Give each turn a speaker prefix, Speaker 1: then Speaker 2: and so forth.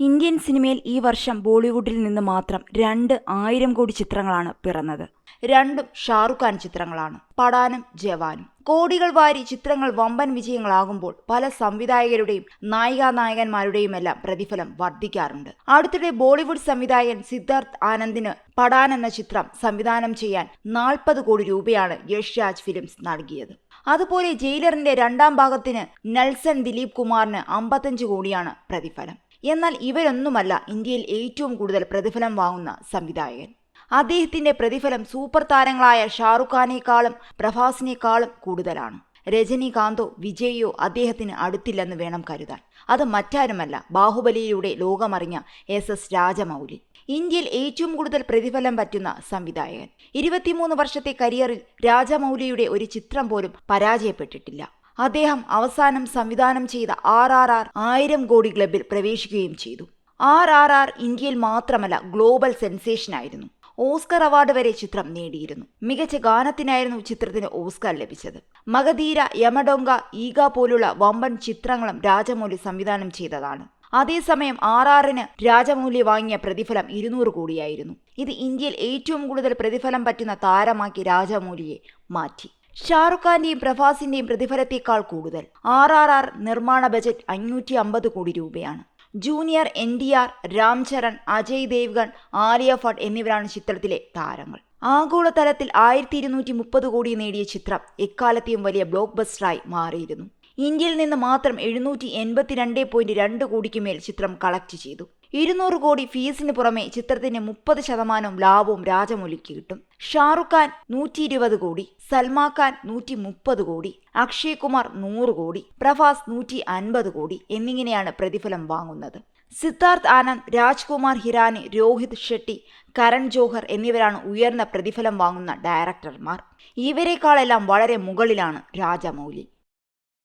Speaker 1: Indian സിനിമയിൽ ഈ വർഷം ബോളിവുഡിൽ നിന്ന് മാത്രം രണ്ട് ആയിരം കോടി ചിത്രങ്ങളാണ് പിറന്നത്. രണ്ടും ഷാറുഖ് ഖാൻ ചിത്രങ്ങളാണ്. പടാനും ജവാനും. കോടികൾ വാരി ചിത്രങ്ങൾ വമ്പൻ വിജയങ്ങളാകുമ്പോൾ പല സംവിധായകരുടെയും നായികാ നായകന്മാരുടെയും എല്ലാം പ്രതിഫലം വർദ്ധിക്കാറുണ്ട്. അടുത്തിടെ ബോളിവുഡ് സംവിധായകൻ സിദ്ധാർത്ഥ് ആനന്ദിന് പടാൻ എന്ന ചിത്രം സംവിധാനം ചെയ്യാൻ നാൽപ്പത് കോടി രൂപയാണ് യഷ് രാജ് ഫിലിംസ് നൽകിയത്. അതുപോലെ ജയിലറിന്റെ രണ്ടാം ഭാഗത്തിന് നെൽസൺ ദിലീപ് കുമാറിന് അമ്പത്തഞ്ച് കോടിയാണ് പ്രതിഫലം. എന്നാൽ ഇവരൊന്നുമല്ല ഇന്ത്യയിൽ ഏറ്റവും കൂടുതൽ പ്രതിഫലം വാങ്ങുന്ന സംവിധായകൻ. അദ്ദേഹത്തിന്റെ പ്രതിഫലം സൂപ്പർ താരങ്ങളായ ഷാറുഖ് ഖാനേക്കാളും പ്രഭാസിനേക്കാളും കൂടുതലാണ്. രജനീകാന്തോ വിജയോ അദ്ദേഹത്തിന് അടുത്തില്ലെന്ന് വേണം കരുതാൻ. അത് മറ്റാരുമല്ല ബാഹുബലിയിലൂടെ ലോകമറിഞ്ഞ എസ് എസ് രാജമൗലി. ഇന്ത്യയിൽ ഏറ്റവും കൂടുതൽ പ്രതിഫലം പറ്റുന്ന സംവിധായകൻ. ഇരുപത്തിമൂന്ന് വർഷത്തെ കരിയറിൽ രാജമൗലിയുടെ ഒരു ചിത്രം പോലും പരാജയപ്പെട്ടിട്ടില്ല. അദ്ദേഹം അവസാനം സംവിധാനം ചെയ്ത ആർ ആർ ആർ ആയിരം കോടി ക്ലബിൽ പ്രവേശിക്കുകയും ചെയ്തു. ആർ ആർ ആർ ഇന്ത്യയിൽ മാത്രമല്ല ഗ്ലോബൽ സെൻസേഷനായിരുന്നു ഓസ്കർ അവാർഡ് വരെ ചിത്രം നേടിയിരുന്നു. മികച്ച ഗാനത്തിനായിരുന്നു ചിത്രത്തിന് ഓസ്കർ ലഭിച്ചത്. മഗധീര യമഡൊങ്ക ഈഗ പോലുള്ള വമ്പൻ ചിത്രങ്ങളും രാജമൗലി സംവിധാനം ചെയ്തതാണ്. അതേസമയം ആർ ആറിന് രാജമൗലി വാങ്ങിയ പ്രതിഫലം ഇരുന്നൂറ് കോടിയായിരുന്നു. ഇത് ഇന്ത്യയിൽ ഏറ്റവും കൂടുതൽ പ്രതിഫലം പറ്റുന്ന താരമാക്കി രാജമൗലിയെ മാറ്റി. ഷാറുഖ് ഖാന്റെയും പ്രഭാസിന്റെയും പ്രതിഫലത്തേക്കാൾ കൂടുതൽ. ആർ ആർ ആർ നിർമ്മാണ ബജറ്റ് അഞ്ഞൂറ്റി അമ്പത് കോടി രൂപയാണ്. Junior N D R Ramcharan Ajay Devgan Alia Bhatt എന്നിവരാണ് ചിത്രത്തിലെ താരങ്ങൾ. ആഗോളതലത്തിൽ ആയിരത്തി ഇരുന്നൂറ്റി മുപ്പത് കോടി നേടിയ ചിത്രം എക്കാലത്തെയും വലിയ ബ്ലോക്ക് ബസ്റ്ററായി മാറിയിരുന്നു. ഇന്ത്യയിൽ നിന്ന് മാത്രം എഴുന്നൂറ്റി എൺപത്തിരണ്ട് പോയിന്റ് രണ്ട് കോടിക്ക് മേൽ ചിത്രം കളക്ട് ചെയ്തു. ഇരുന്നൂറ് കോടി ഫീസിന് പുറമെ ചിത്രത്തിന് മുപ്പത് ശതമാനം ലാഭവും രാജമൗലിക്ക് കിട്ടും. ഷാറുഖ് ഖാൻ നൂറ്റി ഇരുപത് കോടി സൽമാൻ ഖാൻ നൂറ്റി മുപ്പത് കോടി അക്ഷയ് കുമാർ നൂറ് കോടി പ്രഭാസ് നൂറ്റി അൻപത് കോടി എന്നിങ്ങനെയാണ് പ്രതിഫലം വാങ്ങുന്നത്. സിദ്ധാർത്ഥ് ആനന്ദ് രാജ്കുമാർ ഹിരാനി രോഹിത് ഷെട്ടി കരൺ ജോഹർ എന്നിവരാണ് ഉയർന്ന പ്രതിഫലം വാങ്ങുന്ന ഡയറക്ടർമാർ. ഇവരെക്കാളെല്ലാം വളരെ മുകളിലാണ് രാജമൗലി.